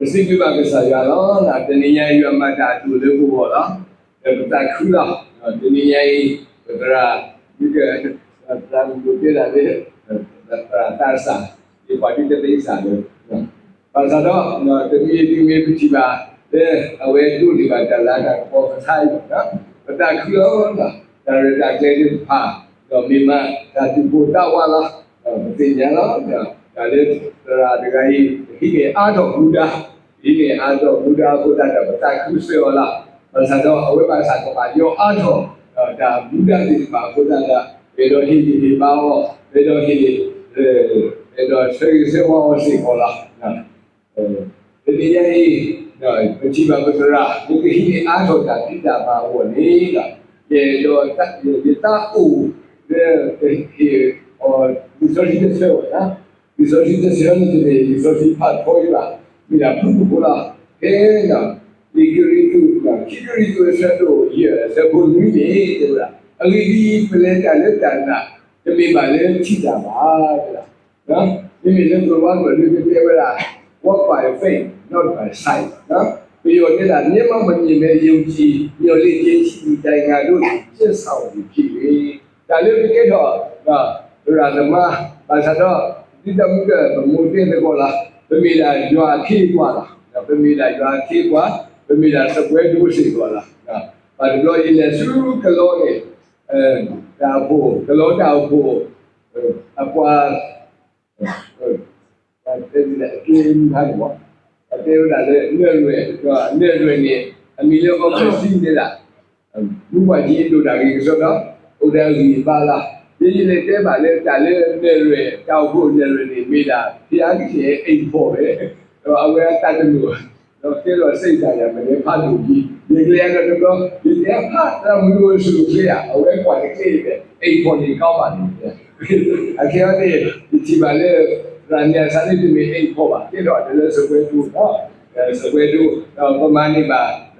ပစိပိပကစားရတော့လာတနည်းရရွမတာသူလို့ပေါ့လားဒါကခူလာတနည်းရဘဒရာဒီကတန်လူပြလာတယ်ဒါတာဆာဒီပါတီတဲ့အိစာလို့ပါစားတော့တနည်းဒီမေပတိပါတဲ့အဝဲသူဒီပါတလာတာပေါ်ဆိုင်နော်ပတာခူရောလားဒါရတာကျဲဒီပါတော့မိမဒါဒီပိုတာဝါလားမသိညာတော့ဒါလည်းဒါတကယ်ဟိကေအာတော်ဘုရား ဒီနေ့အားတော့ဘုရားဘုရားတော့တာခုစေောလာဘာသာတော့အဝိပါစာကပါယောအားတော့ဒါဘုရားဒီမှာဘုရားကဘေတော်ဟိဒီပါဟောဘေတော်ဟိဒီဘေတော်ဆေစေဝါစီခေါ်လာအဲဒီရဲ့တော့ပချိပါပစရာဒီဟိဒီအားတော့တာတိတာပါဟောလေကရေတော့တရေတာအိုဒီဟိအော်ဒီဆိုရှိတဲ့ဆေဝါနော်ဒီဆိုရှိတဲ့ဆေဝါနဲ့ဒီဆိုရှိဖတ်ခေါ်ရ mira, pula, que no, y que rico, que rico es esto, y se pone muy bien, ¿verdad? Aquí vi pelea le tanda, que me vale chita ¿verdad? ¿No? Y me lo probando, lo que te verá, walk by faith, not by sight, ¿no? ပြီးတော့ဒီလားမျက်မှောက်မမြင်တဲ့ယုံကြည်ညှော်လေးခြင်းရှိတဲ့တိုင်ငါတို့ပြည့်စုံပြီးဖြစ်ပြီ။ဒါလေးပြည့်တော့ဟာဒုရသမဘာသာတော့ဒီတမှုကမူတဲ့ကောလား ပမေလာရွာခေးกว่าလားပမေလာရွာခေးกว่าပမေလာစပွဲဒိုးရှိกว่าလားဘာလို့ရလဲစုကလောနေအဲဒါဖို့ကလောတောက်ဖို့အပွားအဲတဲ့ဒီအကင်းဟာဘောအတေရလည်းညွယ်ရွယ်ကညွယ်ရွယ်နေအမီလောကစီးနေတာဘူပါကြီးတို့တာကြီးဆိုတော့ဥဒဲကြီးပါလား ဒီကြီးလေးတဲပါလေတာလေနေရွယ်တောက်ဖို့နေရွယ်နေမိတာဖျားကြီးရဲ့အိမ်ဖို့ပဲတော့အဝဲတတ်တယ်လို့တော့ကျတော့စိတ်ကြရမယ်ဖတ်လို့ကြီးဒီကလေးကတော့ဒီကဖတ်တာမလို့ဆိုကြရအဝဲကွာတကယ်ပဲအိမ်ဖို့နေကောင်းပါလိမ့်မယ်အခါတဲ့ဒီချီပါလေရန်ရစာနေဒီမေအိမ်ဖို့ပါကျတော့တယ်ဆိုပဲသူတော့စကွေတူပမာဏိပါအတမဘုရားတော်တော်လားဘုရားတဏှိယိဗဒကဒီကိဘာစကွေတူညဆာနော်ဟောဒီစရာကတူညဆာနော်ဒါပြီးတော့တော့တဏှိယိနေနော်ဒီတော့ပမိုးတဲ့ကောလားခေါချစ်မီနေခေါလင်းတိုင်ကောကစားရကောလားနော်ဒါလည်းအဲရွာတာပိ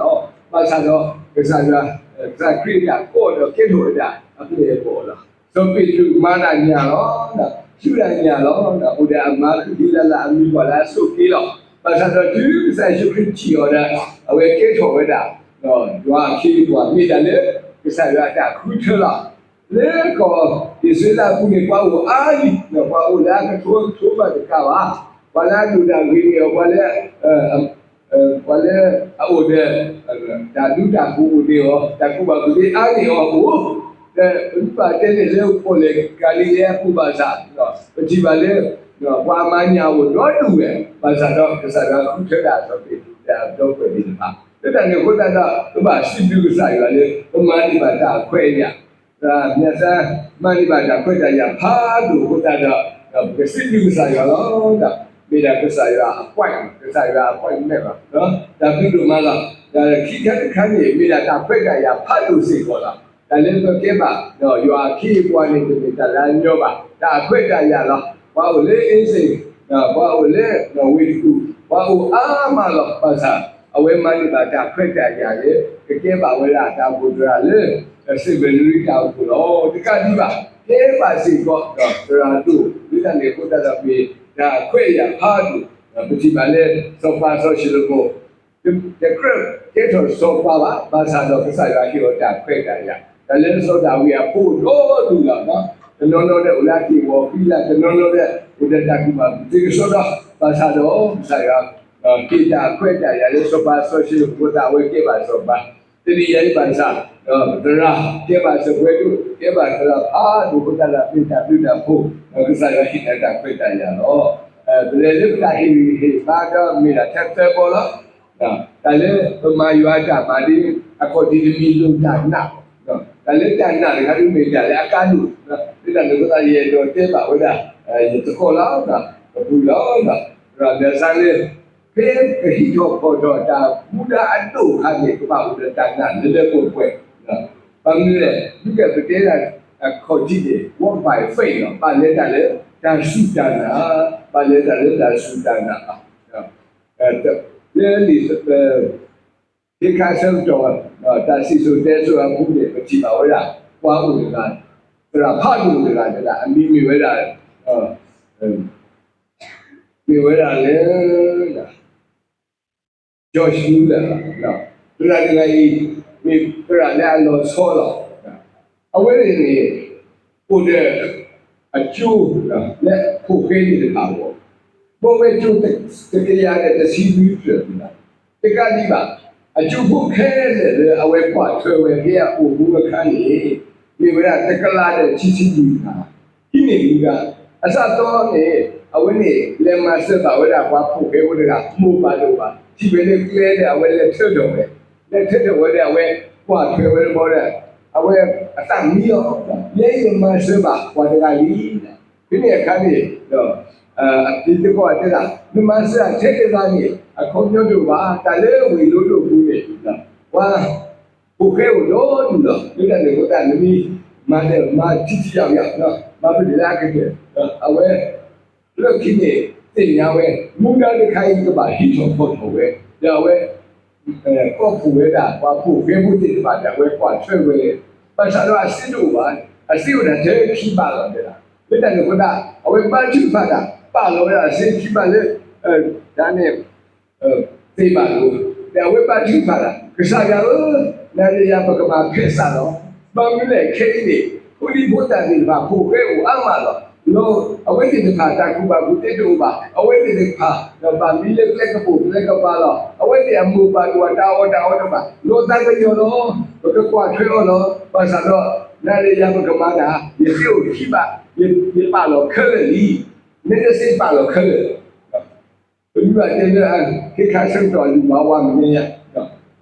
တော့ဘာသာတော့ကစားရကစားခရီးရကိုတော့ကိလို့ရအပြည့်ပေါ်လားဆိုပြီးသူမာနာညာတော့နော်ရှူရညာတော့နော်ဦးတဲ့အမခုဒီလာလာအမိပေါ်လာဆုပြီးတော့ဘာသာတော့ဒီဆိုင်ရှုခရီးချီော်တာအဝဲကိထော်ဝဲတာနော်ကြွားခီးကြွားမိတယ်လေကစားရတာခုထလား le ko isela kuni kwa u ali na kwa u la ka to to ba de ka wa wala du da wi ni wala wala a u de da du da ku u de o da ku ba ku de ali o u de ba de ne le ko le ka li le ku ba sa no pa ji ba le no kwa ma nya u do du we ba sa do ka sa ga ku che da so bi da do ko ni ba တဲ့တန်ကိုတတ်တာဘာရှိပြီးစားရလေဘမဒီပါတာခွဲရဒါမြတ်စွာမဏိပါဒခွတ်တရဖာလို့ဘုဒ္ဓတော့ပစိတိဥစာရတော့ဒါ မိတာပစ္စာရအပွိုင်ပစ္စာရအပွိုင်နဲ့ပါနော်ဒါပြီးတော့မှလာဒါခိခက်ခန်းကြီးမိတာတာခွတ်တရဖတ်လို့စိတ်ခေါ်လာဒါလည်းတော့ကဲပါတော့ရွာခိပွားနေတဲ့တလမ်းညောပါဒါခွတ်တရလားဘာလို့လဲအင်းစိဘာလို့လဲဝိကုဘာလို့အာမလို့ပါစားအဝဲမဏိပါဒခွတ်တရရဲ့ကဲပါဝဲလာတာဘုရားလေစိတ်ပဲလူကြီးတောက်ကိုတော့ဒီကတိပါကဲပါစီတော့ဒရာတူဒီကနေကိုတတ်တော့ပြီး ဒါခွေရဖားတူပတိပါလေစောပါဆောရှိလို့ကိုဒီခရက်ကေတော့စောပါပါဘာသာတော့ကစားရရှိတော့ဒါခွေကြရဒါလည်းစောတာဝီအဖို့တော့တူလာနော်တနုံတော့တဲ့ဥလာကီဝပီလာတနုံတော့တဲ့ဥဒတာကူပါဒီစောတော့ဘာသာတော့ဆိုင်ရကိတာခွေကြရလေစောပါဆောရှိလို့ကိုတာဝေကေပါစောပါတတိယပန်စာ တော့ဒရာကျေပါစပွဲတို့ကျေပါဒရာအာဒုက္ခလာပိတာပိတာဖို့ကစားရရှိတဲ့ပိတာရတော့အဲဒီလေပိတာဟိဟိပါတော့မိတာတက်တဲ့ပေါ်လားဒါလည်းပမာယွာတာမာဒီအကောဒီမီလုံတာနာတော့ဒါလည်းတန်နာလည်းခါဒီမေတာလည်းအကားလို့နော်ဒီကလည်းကစားရတော့တဲပါဝဒအဲတကောလာကဘူလာကရာဒဆန်လေဖေးဟီတော့ပေါ်တော့တာဘုရားအတုခါကြီးကပါဦးတဲ့တန်နာလည်းကိုပွဲ နော်ပမ်းလေဒီကတကယ်ခေါ်ကြည့်တယ် what by faith နော်ပါလေတယ်လေဒါစုတနာပါလေတယ်လေဒါစုတနာအဲဒီလေဒီခါဆောက်တော့တာစီဆိုတဲ့ဆိုအမှုတွေမကြည့်ပါဘူးလားပွားဦးကဒါဖတ်ဦးကဒါအမိမိဝဲတာအဲမိဝဲတာလေလား Josh Muller နော်ဒရာဒီလိုက် မိဒရာလည်းလောဆောတော့အဝဲနေကိုတဲ့အကျိုးနဲ့ဖို့ခဲနေတဲ့ပါဘောဘောဝဲကျိုးတဲ့တကယ်ရတဲ့စီးပြီးပြန်လာတကယ်ဒီပါအကျိုးဖို့ခဲတဲ့အဝဲပွားထွေဝဲပြအိုဘူးခန်းနေဒီဝရတကလာတဲ့ချီချီကြီးတာဒီနေကအစတော့နေအဝဲနေလေမစတာဝဲတာပွားဖို့ခဲဝဲကမှုပါလို့ပါဒီပဲလေကလေးတဲ့အဝဲလက်ထွတ်တော့ပဲ လက်ထွတ်တော့ဝဲတဲ့အဝဲကွာထွေဝဲပေါ်တဲ့အဝဲအတမီရောလေရမစပါကွာတကလီဒီနေ့အခါကြီးတော့အဒီတကောတဲ့လားဒီမစတဲ့တဲ့သားကြီးအခုညတို့ပါတလဲဝီလို့လို့ဘူးနေနော်ဝါဘုခဲကိုတော့ဒီတော့ဒီကနေ့ကတော့နမီမတဲ့မတိတိရောက်ရောက်နော်မဘယ်လာခဲ့အဝဲလို့ခင်းနေတင်ရဝဲမူလာတဲ့ခိုင်းကပါဟိတော့ဖို့တော့ဝဲဒါဝဲ အဲကောဖူဝဲတာဘာဖူဝဲမှုတိပါတာဝဲကွာဆွဲဝဲပါစားတော့အစစ်တို့ပါအစစ်တို့တဲ့ခိပါတော့တဲ့လားဒီတဲ့ကအဝဲပါချိပါတာပါလို့ရအစစ်ခိပါလေအဲဒါနဲ့အဲသိပါလို့ဒါဝဲပါချိပါတာကစားကြလို့နာရီရပကမာဖက်စားတော့ဘာမလဲခဲနေခုဒီဘုဒ္ဓဒီပါဖူခဲကိုအမှတော့ လို့အဝိဇ္ဇာခါတာကုပါဘုတေတုပါအဝိဇ္ဇာခါတော့ဗာမီလက်လက်ကပုလက်ကပါတော့အဝိဇ္ဇာမူပါတော့တာဝတာဝတော့ပါလို့တတ်ကြရောတော့ဘကကွာထွေးတော့ပါစားတော့နာရီရမကမနာယေစီကိုခိပါယေယေပါတော့ခဲလီနေစင်ပါတော့ခဲလီဘယ်မှာတင်တဲ့ခေခါစံတော်လူမဝမင်းရ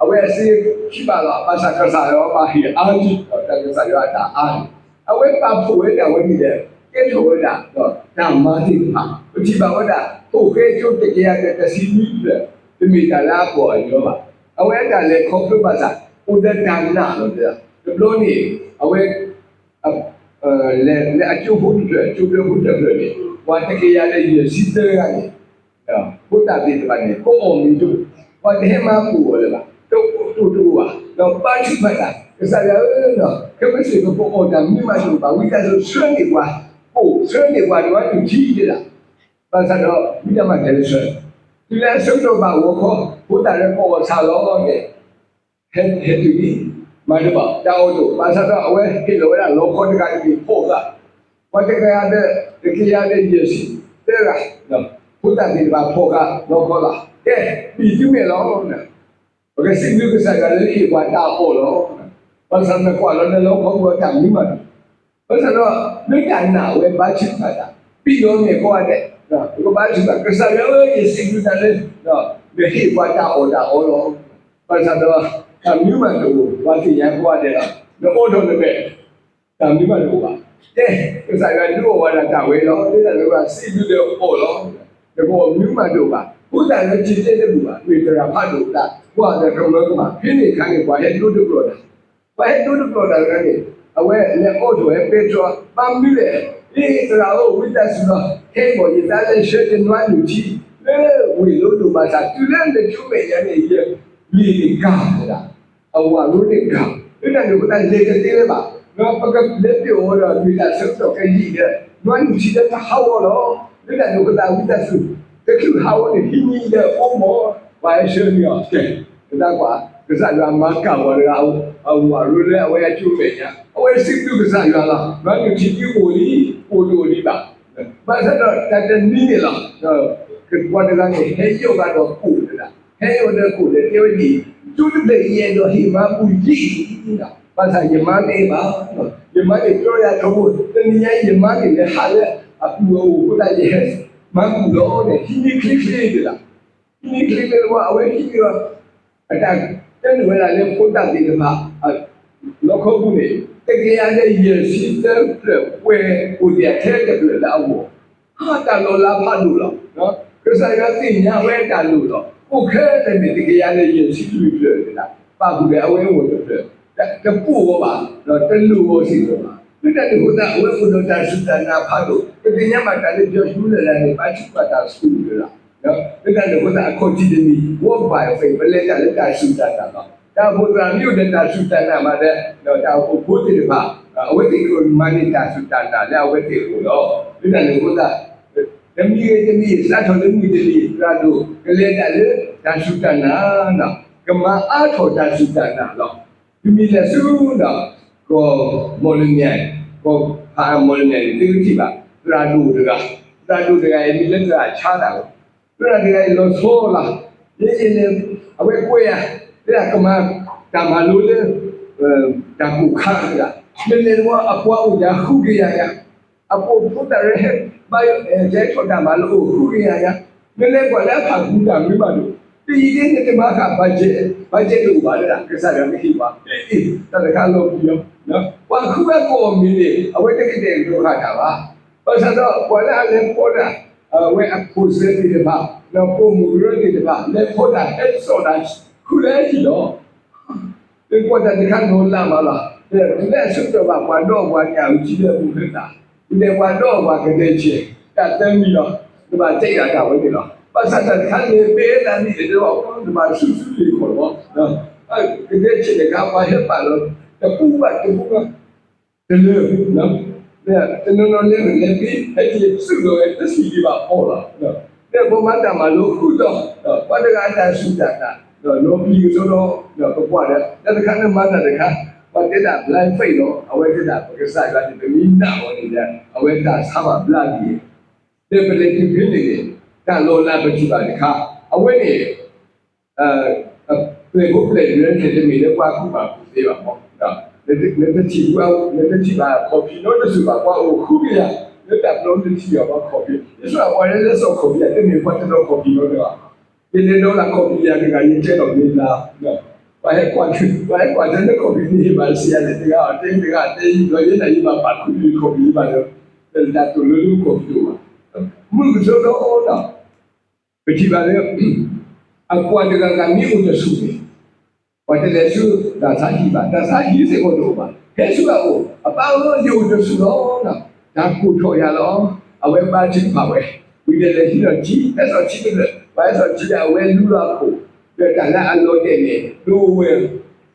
အဝိဇ္ဇာခိပါတော့ပါစားကစားရောပါဟီအာဂျီတော့တကစားရတာအာအဝိပါဖို့ရတဲ့ဝိနေတယ် ကဲထိုးတာတော့ဒါမာတိပါအကြည့်ပါဝတာကိုခဲကျုပ်တကယ်ရတဲ့တစီမီလေဒီမီတာလာပေါ်ရောပါအဝဲကလည်းခေါပပါစာဥဒတနာလို့ပြောဒီလိုနေအဝဲအဲလေလေအကျိုးဖို့တဲ့ကျိုးဖို့တဲ့လေဝါတကယ်ရတဲ့ရစီတဲ့ကနေဘုဒ္ဓတိတပါနေကိုအောင်မီတို့ဝါတဲ့မှာပူလေပါတို့တို့တို့ပါတော့ပါချိမတာကစားရတော့ကမစီကိုပေါ်တာမိမတို့ပါဝိကဆိုဆွနေကွာ ကိုဆွနေကွာတော့သူကြီးတယ်လားဘာသာတော့မိမတယ်ဆွဒီလဲဆုံးတော့ပါဝခေါ်ဘုဒ္ဓရဲ့ပေါ်ဆာလောတဲ့ဟဲ့ဟဲ့ဒီမနဘတောင်းတို့ဘာသာတော့အဝဲဟိလောရလောခေါ်တကကြီးပို့တာဘာတကရတဲ့တကရတဲ့ရစီတဲ့ကနော်ဘုဒ္ဓဒီဘာဖို့ကလောခေါ်လာကဲပြီးသူမဲ့လောနော် Porque si tú que sacar el igual está polo, pasando cuál no lo pongo también más. Pues no, no hay nada, güey, va a chupar. Pido mi cuate, no, yo va a chupar, que sale hoy y si tú sales, no, de igual está otra oro. Pasando también más tú, va a tirar cuate, no, otro de ver, también más tú va. Eh, que salga el nuevo, va a estar güey, no, de la nueva, si tú de oro, de como mismo más tú va. ဘုရားရဲ့ကြည်တဲ့လူပါတွေ့ကြဖတ်လို့လားဘုရားတဲ့ထုံလုံးကမှာပြင်းနေခိုင်းနေကွာရဲ့တို့တို့ပြောတာဘာရဲ့တို့တို့ပြောတာကလည်း အဝဲလက်အော်တို့ရဲ့ပေထရောပမ်ပြီးလေဒီစရာကိုဝိသဆူတော့ခဲပေါ်ရတဲ့လက်ရှိတဲ့နွားလူကြီးလေဝီလို့တို့ပါစားသူလည်းတဲ့ချုံမဲ့ရနေရလီကာလာအဝါလို့တဲ့ကာအဲ့ဒါကိုလည်းလေတဲ့လေပါတော့ပကလက်ပြောတော့ဒီကဆက်တော့ကြည့်တယ်နွားလူကြီးတဲ့ဟောတော့အဲ့ဒါကိုလည်းဝိသဆူတခုဟာဝနေဟင်းကြီးတဲ့အုံးမောဘာရှင်းရတဲ့ဒါကွာ ကစားရမှာကဝရအောင်အောင်ဝရလဲအဝဲကျုံးမယ်ညာအဝဲစစ်သူကစားရလားဘာလို့ချီပြိုလီပိုလိုလီပါဘာသာတော့တတနီးနေလားကကွာတကနေဟဲယောကတော့ပူလာဟဲယောတဲ့ကိုတဲ့ပြောဒီကျုပ်တဲ့ရဲ့တော့ဟိမပူကြီးတာဘာသာယမနေပါယမနေပြောရတော့တနည်းယမနေလည်းဟာလေအပူကိုကိုတဲ့ရဲ့မကူတော့တဲ့ဒီနေ့ကလစ်လေး de la ဒီနေ့ကလစ်လေးတော့အဝဲကြီးပြီးတော့အတက် တဲ့ဝဲလာလေပုံတတ်တယ်မှာလောကဘူးနေတကယ်ရတဲ့ရရှိတဲ့ဝဲကိုရတဲ့တဲ့လာဝဟာတလောလာဖတ်လို့လားနော်ကစားရတဲ့ညာဝဲတလို့တော့ကိုခဲတဲ့ဒီကရရဲ့ရင်စီလူပြတယ်လားပါဘူးလေအဝဲဝင်တယ်တပူဘောပါတော့တလူဘောစီတော့ပါဒီတဲ့ဟိုတာအဝဲကိုတော့တာစုတနာဖတ်လို့ဒီညမှာတလည်းပြောရှုနေတယ်ပါချိပတ်တာစကူလား နော်ဒီတဲ့ဟိုတာအခေါ်ကြည့်တယ်ဝတ်ပါဖေးပလဲကြလက်တာစုတနာတော့ဒါဘုရားမြို့တဲ့တာစုတနာမှာတဲ့တော့ဒါဘုဘုတိပါအဝဲတိကိုမနိတာစုတနာလည်းအဝဲတိကိုတော့ဒီတဲ့ဟိုတာတမီးတမီးစတ်တော်တမီးတမီးပြတော့ကလေးတလေဒါစုတနာနော်ကမအားထောဒါစုတနာနော်ဒီမီလက်စုနော်ကိုမော်လမြိုင်ကိုဖာမော်လမြိုင်တိတိပါပြတော့တကပြတော့တကရဲ့မီလက်ကချားတာကို ပြတော့တကရဲ့လောဆိုးလာရေးရေးလေးအဝဲကိုရပြကမတမလူလေတကူခါရမင်းလည်းအပွား ဦးရခုကြရရ apo puta rehe bayo je tota malo ku ya ya ne le kwa la pha ku ta mi ba lo ti yi ne te ma ka budget budget lo ba la ka sa ya mi ki ba eh ta ka lo bi yo no wa ku ba ko mi ne awe te ki te lo ka ta ba ba sa do kwa la le ko da we a ku se ti de ba no ko mu ro ti de ba le ko da head so da ku le ji lo ဒီကွာတဲ့ခန်းလုံးလာမလားဒီလက်ဆုတော့ဘာကွာတော့ကွာညာဦးကြီးတဲ့ဘုရားဒီလေကွာတော့ကွာကတဲ့ချင်းတတ်တယ်ပြီးတော့ဒီမှာကြိတ်ရတာဝင်ပြီတော့ပတ်သက်တဲ့ခန်းလေးပေးတယ်ဒီတော့ဒီမှာဆူဆူလေးခေါ်တော့နော်အဲ့ကတဲ့ချင်းကဘာဟဲ့ပါလို့တပူပါတပူကတလေနော်တဲ့တနနလေးလည်းပြီးအဲ့ဒီဆူတော့တစီဒီပါပေါ်လာနော်တဲ့ဘုမတမလို့ခုတော့ဘာတကအတဆူတာတော့လောဘီဆိုတော့တော့ပွားတယ်တဲ့ခန်းနဲ့မတ်တဲ့ခန်းဘာတက်တာဘလိုက်ဖိတ်တော့အဝဲတက်တာပကစားကဒီမီနာဝင်နေတဲ့အဝဲတာဆာမဘလာကြီးတဲ့ပလက်တီပြနေတယ်တန်လောလာပတိပါတခါအဝဲနေအဲပြေဖို့ပလက်ရတဲ့တမီလည်းပွားခုပါသေးပါပေါ့နော် လက်လက်ချီကွာလက်ချီပါကော်ဖီတော့စုပါကွာခုပြရလက်တပ်လုံးတချီရောကော်ဖီဒီဆိုအဝဲလည်းစောကော်ဖီတဲ့မီပွားတော့ကော်ဖီတော့တော့ဒီနေ့တော့လာကော်ဖီရတဲ့ကရင်ကျတော့နေလားနော်ဘာလဲကွာဘာလဲကွာတဲ့ကော်ဖီနေပါစီရတယ်တကအတင်းတကအတင်းရွေးနေမှာပါခုဒီကော်ဖီပါတော့ဒါတူလူလူကော်ဖီပါမှုကတော့တော့ပတိပါလေအကွာတကကမြို့တဆူတယ် ဘာတလဲဆူဒါစာကြီးပါဒါစာကြီးစေကတော့ပါဟဲ့ဆူတော့အပေါင်းလို့မြို့တဆူတော့နော်ဒါကိုထော်ရတော့အဝဲပါချင်းပါဝဲဝီတယ်လေရှိတော့ကြီးအဲ့တော့ကြီးတယ်ဘာဆိုကြီးအဝဲလူလာကိုတဲ့ကလည်းအလို့တဲ့နေလူဝဲ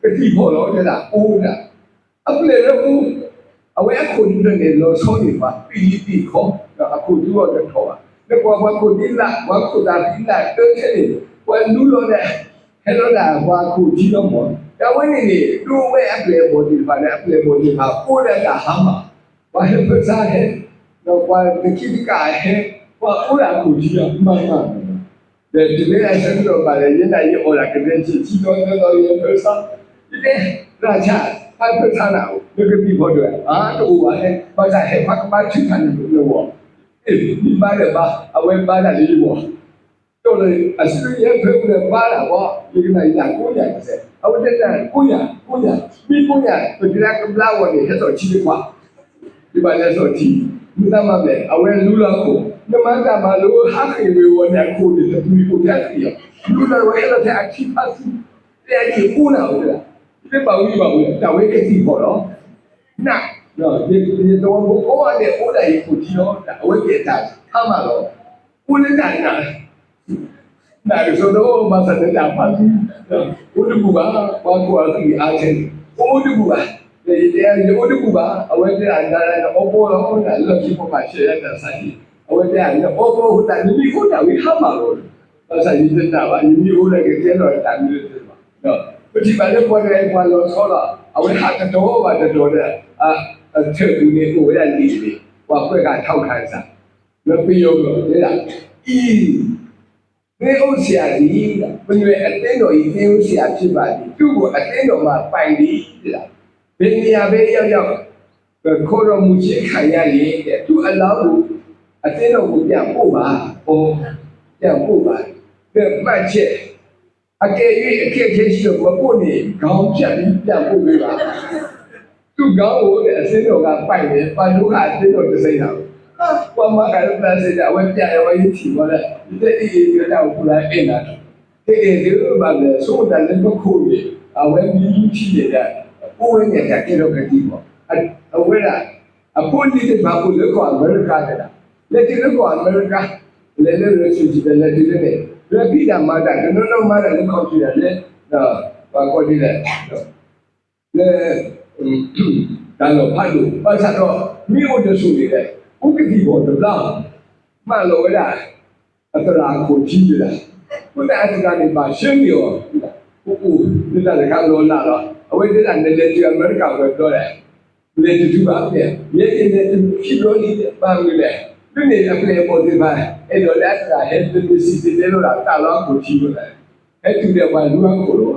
ပတိဖို့တော့တဲ့လားအိုးတာအပလေရကူအဝဲအခုဒီတဲ့လောဆောနေပါပီပီခေါအခုကျတော့တော့ပါဒီကွာကွာကိုဒီလာကွာကိုဒါဒီလာတဲ့ချေကွာလူလို့တဲ့ ဟဲ့လို့လာကွာကိုကြီးတော့မောတဝင်းနေနေလူဝဲအပလေဘောဒီပါနဲ့အပလေဘောဒီမှာပိုးတဲ့ကဟာမှာဘာလို့ပစားဟဲ့တော့ကွာတခိကဟဲ့ကွာကိုရာကိုကြီးတော့မှန်မှန်တဲ့ဒီနေ့အဆက်တော့ပါလေရတဲ့ရဟောလာကတဲ့ချီချီတော့တော့ရပစားဒီနေ့ရာချာဖတ်ပစားနာကိုဒီကပြီးဖို့တော့အာတူပါဟဲ့ဘာသာဟဲ့ဖတ်ပါချင်တယ်လို့အေးဒီပါလေပါအဝဲပါလာလေးပေါ့ တော့လေအစရိယဖေးကပါလာပေါ့ဒီကနေ့လာကိုရတယ်အဝဲတဲ့ကိုရကိုရပြီးကိုရဒီကကလာဝင်ဟဲ့တော့ချီကွာဒီပါလဲဆိုချီဒီတမမဲ့အဝဲလူလာကိုနမကမလို့ဟာခေဝေဝနဲ့ကိုဒီလူကိုတက်စီလူလာဝဲတော့တဲ့အချိပါစီတဲ့ဒီကိုနာဟုတ်လားဒီပါဝီပါဝီတဝဲကစီပေါ့နော်နာနော်ဒီဒီတော့ဘိုးကတော့ဟိုတယ်ကိုကြည့်တော့အဝဲပြတာအမှတော့ကိုလည်းတာနာ နာရဆိုတော့မဆတဲ့တာပါဘုဒ္ဓဘုရားဘာကိုအစီအားချင်းဘုဒ္ဓဘုရားဒီတရားဒီဘုဒ္ဓဘုရားအဝဲပြတာနာရတော့ဘောတော့ဟုတ်တယ်လောကီပေါ်မှာရှေ့ရတဲ့ဆိုင်အဝဲပြတာဘောဘောဟုတ်တယ်ဒီကိုတာဝိဟာမှာလို့ဆိုင်ဒီတက်ပါဒီမျိုးလည်းကျဲတော့ တာမျိုးတယ်ပါနော်ပတိပါလေပေါ်တယ်ပေါ်လို့ဆောလာအဝဲဟာတော့ဘာတော့တဲ့အာချက်သူနေကိုရလီလေဘာခွက်ကထောက်ခံစားမပြောလို့လေလားဤနေဥဆရာကြီးကဘယ်လိုအတင်းတော်ကြီးနေဥဆရာဖြစ်ပါလိသူ့ကိုအတင်းတော်မှာပိုင်လိလားဘယ်နေရာပဲရောက်ရောက်ခေါ်တော်မူခြင်းခံရရင်တဲ့သူအလောင်းကိုအတင်းတော်ကိုပြန်ပို့ပါဟောပြန်ပို့ပါတဲ့မှတ်ချက်အကယ်၍အခက်အခဲရှိတော့မပို့နေခေါင်းဖြတ်ပြီးပြန်ပို့ပေးပါသူကောင်းကိုအစင်းတော်ကပိုက်တယ်ပါလို့ကအစင်းတော်တစ် ဝမ်းမကလည်းပန်းစစ်တာဝမ်းပြရဝမ်းရချီပါလေဒီတဲ့ဒီရတာကိုလိုက်အင်းတာတဲ့ဒီဒီဘာလဲဆိုတော့လည်းတော့ခိုးတယ်အဝဲမြူးချီရတာကိုဝဲငယ်ကကြတော့ကတိပေါ့အဝဲကအခုနေတဲ့ဘာကိုလဲကအမေရိကန်ကလက်တိကအမေရိကန်လည်းလည်းရရှိတယ်လက်တိလည်းလက်ပြီးတာမှတာကနုံလုံးမှတာလည်းကောက်ကြည့်ရတယ်နော်ဘာကောဒီလဲလေဒါတော့ဖတ်လို့ပတ်စားတော့မိဖို့တဆူနေတယ် ဥပတိဘောတလားမှန်လို့ရအတရာကိုကြည့်ရဘုရားအတကနေပါရှင်းရောဟုတ်ဟုတ်ဒီကလည်းကောလာတော့အဝိဒ္ဓနဲ့လည်းဒီအမေရိကန်ကိုပြောတယ်လေတူပါပဲမြေကြီးနဲ့ဖြစ်လို့ဒီပါလို့လေဒီနေ့အပလေပေါ်ဒီပါအဲ့တော့လက်တာဟဲ့ဒီစီစီတယ်လို့တာတော့ကိုကြည့်လို့လေအဲ့တူတဲ့ဘာလူကကိုလို့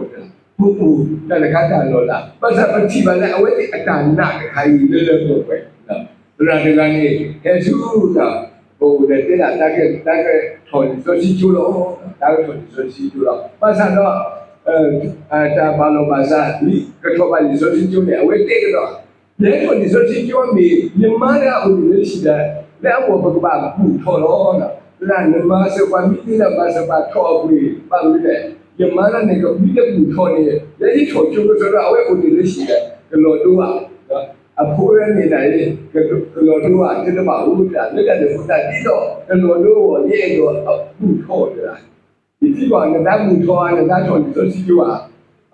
ဟုတ်ဟုတ်တလကတာလို့လားပတ်စပ်ပတိပါနဲ့အဝိဒ္ဓအတနာခိုင်လေလေတော့ပဲနော်ဒ ရာဒဂန်နေဟဲဆူတာဟိုတဲ့တဲ့တာကက်တာကက်ထော်ဆိုစီချူလို့တာကထော်ဆိုစီချူလို့ပတ်စံတော့အဲအတာဘာလို့ပါစားဒီကတော့ပါဆိုစီချူနေအဝဲတဲ့တော့လဲကိုဒီဆိုစီချူမီမြန်မာကဟိုဒီရှိတယ်လဲဘောပကပါဘူးထော်လို့နော်လာနမစပါမီတိလာပါစပါထော်ပြီးပါလို့လေမြန်မာနဲ့ကပြီးတဲ့ဘူးထော်နေလဲဒီထော်ချူလို့ဆိုတော့အဝဲဟိုဒီရှိတယ်ကလောတော့နော် အဖိုးရနေတာလေကလောတို့ကတိမဟုတ်တာလက်ကတည်းကတိတော့ကလောတို့ကိုရဲ့တော့အခုထော်တာဒီဒီကငါမှုထော်ငါထော်ဒီဆိုစီက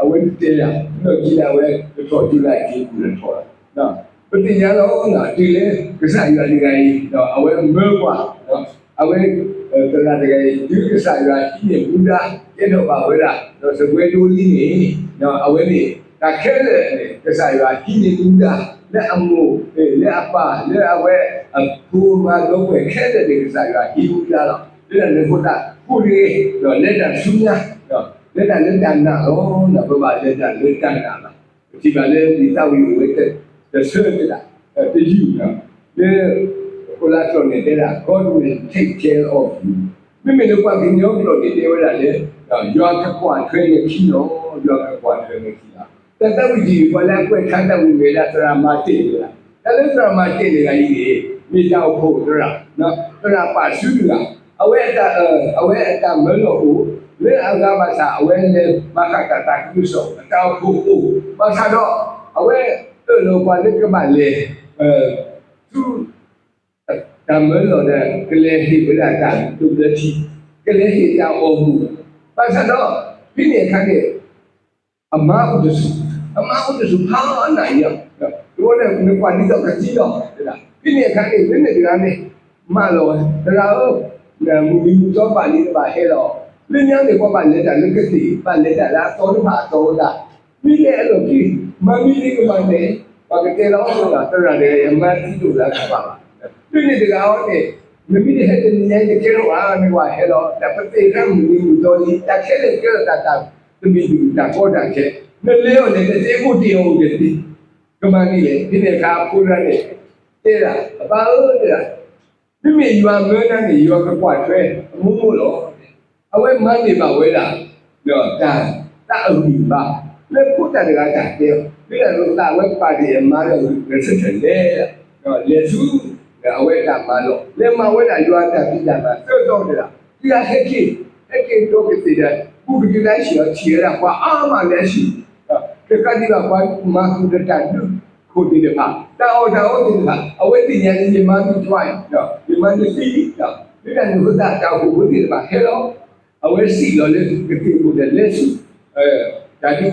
အဝဲတေးရတော့ကြည်လာဝဲထော်ကြည့်လိုက်ကြည့်ဘူးထော်နော်ပတိညာတော့ငါဒီလေကစားရဒီကိတော့အဝဲမဲကွာနော်အဝဲတရတကယ်ဒီကစားရရှိနေဘူးလားတဲ့တော့ပါဝဲလားတော့စကွဲတိုးကြီးနေနော်အဝဲနေဒါခဲတဲ့ကစားရရှိနေဘူးလား လက်အမှုလက်အပလက်အဝဲအကူမလုံးဝခဲတဲ့ဒီကစားရရှိဘူးလားတော့လက်နဲ့ဘုဒ္ဓခုလေးတော့လက်တဆူညာတော့လက်တလက်တနာဟောတော့ဘဘလက်တလက်တနာလားဒီကလည်းဒီတောက်ယူဝဲတဲ့ဆွေးနေတာတည်ယူနော်ဒီကိုလာတော့နေတဲ့ God will take care of you မိမိတို့ကဒီညောပြောနေတယ်ဝဲလာလေရွာကကွာထွေးနေခီနော်ရွာကကွာထွေးနေခီလား တတဝိကြီးဘလကွက်ခန်းတဝိဝေလာသရမတိလားတလည်းသရမတိနေကကြီးမိတောက်ဖို့တို့လားနော်သရပါစုလာအဝဲတအဝဲအတမလို့ဦးလေအငါမစာအဝဲလေမခတာတာကုဆိုအတောက်ဖို့ဦးဘာသာတော့အဝဲအဲ့လိုပါလေကမလေအဲသူတမလို့တဲ့ကလေးဟိဗလာတာသူတတိကလေးဟိတာအောမှုဘာသာတော့ပြင်းနေခါကအမဥဒစု အမဥဒစုဟာနိုင်ရတို့လည်းငါကဒီတော့ကြည့်တော့တဲ့လားပြင်းနေခါနေပြင်းနေကြတယ်မလို့တရားမူပြီးတော့ပါလေးပါဟဲတော့လင်းညာတွေကပါလက်တာလက်ကတိပါလက်တာလားတော်တော့ပါတော်တာပြီးရဲ့အဲ့လိုပြီးမမီလေးကပါနေပါကတဲ့တော့ဆိုတာတော်ရတယ်အမတိတို့လားကပါပါပြင်းနေကြတော့နေမမီတဲ့တဲ့နေရဲ့ကျေတော့အားနေဝဟဲတော့တပတ်တေကမူပြီးတော့ဒီတက်ခဲလေကြောတာတာ တမီဒူတာပေါ်တာခဲမလေးရောနေတဲ့စေဖို့တေအောင်တဲ့ဒီကမနီလေဒီနေ့ခါပူရတဲ့တဲ့လားအပါဦးတဲ့မိမိယူအမန်းနဲ့ယူကကွာထွဲအမှုမို့လို့အဝဲမန်းနေပါဝဲတာတော့တာတာအူပါလက်ခုတတကတာတဲ့ပြီးတော့တာဝဲပါတီအမားတော့ရစတဲ့လေတော့လေစုအဝဲတာမလို့လေမဝဲတာယူအတာပြီးတာပါတော့တော့တယ်ဒီကဟက်ကြီးဟက်ကြီးတော့ပြည်တယ် ဘူးဒီလိုက်ရှိတော့ချီရကွာအာမလည်းရှိတကတိကကွာမခုတတတူခုဒီပါတာအော်တာအော်ဒီကအဝဲတင်ညာဒီမန်တူထွိုင်းတော့ဒီမန်တူစီတော့ဒီကနေ့ဘုရားတောက်ဘူးဒီပါဟဲလောအဝဲစီလောလေကတိကိုတဲ့လက်စုအဲဒါဒီ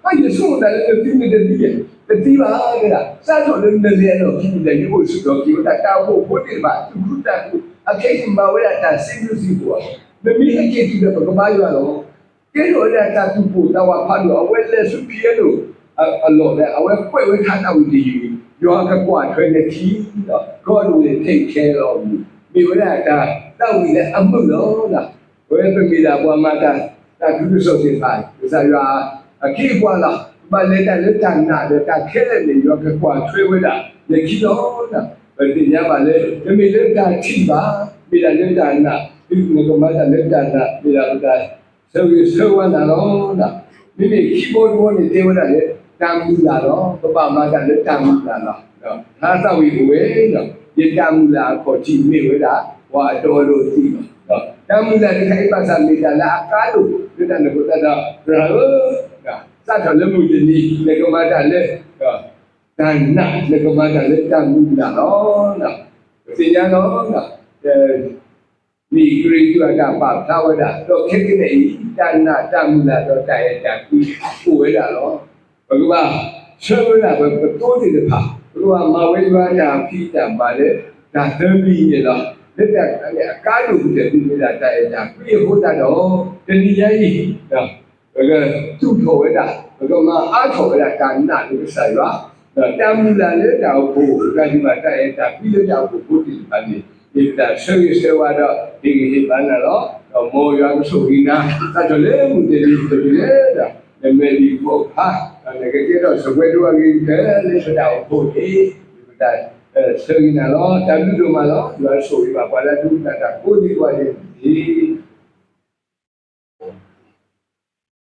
ကိုဖလာခနဲ့လွတ်တဲ့မူလာဘူးလေကအမနဲ့ဆိုတဲ့အတားတူလို့တဲ့အဝဲကမလို့မှာဟာယေရှုနဲ့လည်းတိနေတဲ့ဒီရဲ့တိပါလေလားစားတော့လည်းလည်းတော့ဒီတဲ့ဒီကိုစုတော့ဒီကတောက်ဖို့ဘုရားပါသူကတကူအခေမဝဲတာစင်လူစီပေါ်မမီအကေတီတဲ့ကဘာရွာတော့ကဲတော့လည်းတာသူပို့တော့ဖာလို့အဝဲလက်စုပြေလို့အလောလည်းအဝဲခွဲဝဲထားတော့ဒီရွာကကွာထွဲနေခီတော့ God will take care of you မိဝဲတာတောက်ပြီးလည်းအမှုလို့လားဝဲပမိတာဘွားမတာတာဒုဆိုစင်ပါစာရွာ အခီဘွားလားဘာလဲတာလက်တနာလက်တာခဲလေရွာကကွာထွဲဝဲတာလေခီတော့လားဘယ်တင်ရပါလဲမိလက်တာချိပါမိလက်တာနာဒီကမတာလက်တာနာမိလက်တာဆိုရဆိုဝနာတော့လားမိမိခီဘောဘောနဲ့တေဝနာလေတမ်းမှုလာတော့ပပမကလည်းတမ်းမှုလာတော့နော်ဟာသဝိဝေနော်ယတမ်းမှုလာခေါ်ကြ ည့်မိဝေတာဝါတော်လို့ကြည့်နော်တမ်းမှုလာဒီခိုင်ပါစာမိတာလာအကားလို့ဒီတန်ကိုတတ်တော့ရာဟစတော်လည်းမှုဒီလေကမတာလည်းတန်နာလေကမတာလည်းတမ်းမှုလာတော့နော်စင်ကြတော့နော်ဒီဂရိကျွတ်ကပါသာဝဒတော့ခက်ခဲနေတဏ္ဍတမှုလာတော့တိုင်ရတာပြီးကိုဝဲတာတော့ဘုရားဆွေးနွေးတာပဲတိုးတယ်တဖာဘုရားမဝဲရွာတာဖိတာပါလေဒါသမီးရတော့လက်တက်အဲ့အကားလို့တဲ့ဒီနေတာတိုင်ရတာပြီးဟုတ်တာတော့တဏှာကြီးနော် ဘုရားသူ့ထော်ဝဲတာဘုရားမအားထော်ဝဲတာကာဏလို့ဆိုင်ပါတမ်းမှုလာလေတောက်ဖို့ကဒီမှာတိုင်ရတာပြီးလို့ကြောက်ဖို့ဘုရားပါနေဒီတာဆွေးဆွေးဝါတော့ဒီကိဘာနာတော့မောရွာဆိုရင်နာတော်လေမှုတည်းတော်လေတာနမေဒီဖို့ဟာလည်းကြည့်တော့စကွဲတော့ကြီးကလေးစတော့ဖို့ဒီဒါအဲဆွေးနာတော့တမ်းလို့မလားရွာဆိုရင်ပါလာတူတာကိုဒီကွာဒီ